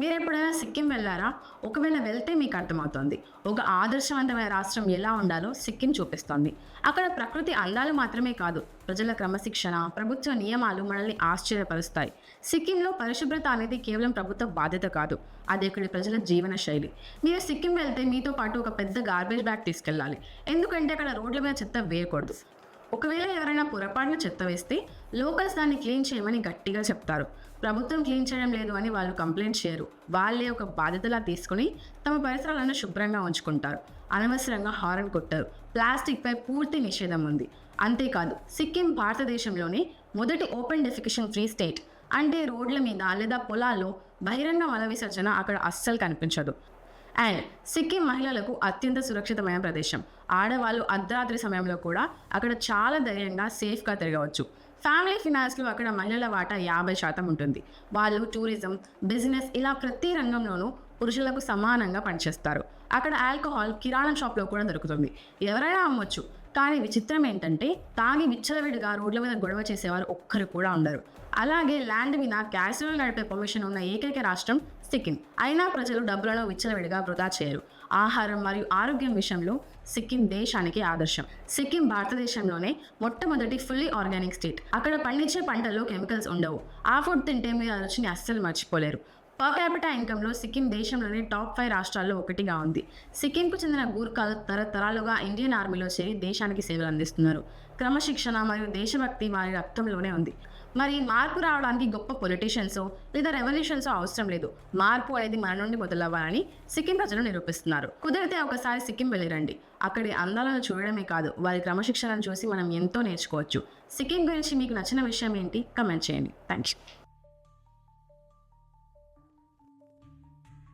మీరు ఎప్పుడైనా సిక్కిం వెళ్ళారా? ఒకవేళ వెళ్తే మీకు అర్థమవుతుంది. ఒక ఆదర్శవంతమైన రాష్ట్రం ఎలా ఉండాలో సిక్కిం చూపిస్తోంది. అక్కడ ప్రకృతి అందాలు మాత్రమే కాదు ప్రజల క్రమశిక్షణ ప్రభుత్వ నియమాలు మనల్ని ఆశ్చర్యపరుస్తాయి. సిక్కింలో పరిశుభ్రత అనేది కేవలం ప్రభుత్వ బాధ్యత కాదు అది ఇక్కడి ప్రజల జీవన శైలి. మీరు సిక్కిం వెళ్తే మీతో పాటు ఒక పెద్ద గార్బేజ్ బ్యాగ్ తీసుకెళ్ళాలి. ఎందుకంటే అక్కడ రోడ్ల మీద చెత్త వేయకూడదు. ఒకవేళ ఎవరైనా పొరపాటున చెత్త వేస్తే లోకల్స్ దాన్ని క్లీన్ చేయమని గట్టిగా చెప్తారు. ప్రభుత్వం క్లీన్ చేయడం లేదు అని వాళ్ళు కంప్లైంట్ చేయరు. వాళ్ళే ఒక బాధ్యతలా తీసుకుని తమ పరిసరాలను శుభ్రంగా ఉంచుకుంటారు. అనవసరంగా హారన్ కొట్టారు. ప్లాస్టిక్పై పూర్తి నిషేధం ఉంది. అంతేకాదు సిక్కిం భారతదేశంలోనే మొదటి ఓపెన్ డెఫికేషన్ ఫ్రీ స్టేట్ అంటే రోడ్ల మీద లేదా పొలాల్లో బహిరంగ మల విసర్జన అక్కడ అస్సలు కనిపించదు. అండ్ సిక్కిం మహిళలకు అత్యంత సురక్షితమైన ప్రదేశం. ఆడవాళ్ళు అర్ధరాత్రి సమయంలో కూడా అక్కడ చాలా ధైర్యంగా సేఫ్గా తిరగవచ్చు. ఫ్యామిలీ ఫినాన్స్లో అక్కడ మహిళల వాటా యాభై శాతం ఉంటుంది. వాళ్ళు టూరిజం బిజినెస్ ఇలా ప్రతి రంగంలోనూ పురుషులకు సమానంగా పనిచేస్తారు. అక్కడ ఆల్కహాల్ కిరాణం షాప్లో కూడా దొరుకుతుంది. ఎవరైనా అమ్మొచ్చు. కానీ విచిత్రం ఏంటంటే తాగి విచ్చలవిడిగా రోడ్ల మీద గొడవ చేసేవారు ఒక్కరు కూడా ఉండరు. అలాగే ల్యాండ్ మీద క్యాసినో నడిపే పర్మిషన్ ఉన్న ఏకైక రాష్ట్రం సిక్కిం. అయినా ప్రజలు డబ్బులను విచ్చలవిడిగా వృధా చేయరు. ఆహారం మరియు ఆరోగ్యం విషయంలో సిక్కిం దేశానికి ఆదర్శం. సిక్కిం భారతదేశంలోనే మొట్టమొదటి ఫుల్లీ ఆర్గానిక్ స్టేట్. అక్కడ పండించే పంటల్లో కెమికల్స్ ఉండవు. ఆ ఫుడ్ తింటే మీరు ఆ రుచిని అస్సలు మర్చిపోలేరు. పర్ క్యాపిటల్ ఇన్కంలో సిక్కిం దేశంలోని టాప్ ఫైవ్ రాష్ట్రాల్లో ఒకటిగా ఉంది. సిక్కింకు చెందిన గూర్ఖాలు తరతరాలుగా ఇండియన్ ఆర్మీలో చేరి దేశానికి సేవలు అందిస్తున్నారు. క్రమశిక్షణ మరియు దేశభక్తి వారి రక్తంలోనే ఉంది. మరి మార్పు రావడానికి గొప్ప పొలిటీషియన్స్ లేదా రెవల్యూషన్స్ అవసరం లేదు. మార్పు అనేది మన నుండి మొదలవ్వాలని సిక్కిం ప్రజలు నిరూపిస్తున్నారు. కుదిరితే ఒకసారి సిక్కిం వెళ్ళిరండి. అక్కడి అందాలను చూడడమే కాదు వారి క్రమశిక్షణను చూసి మనం ఎంతో నేర్చుకోవచ్చు. సిక్కిం గురించి మీకు నచ్చిన విషయం ఏంటి? కమెంట్ చేయండి. Thank you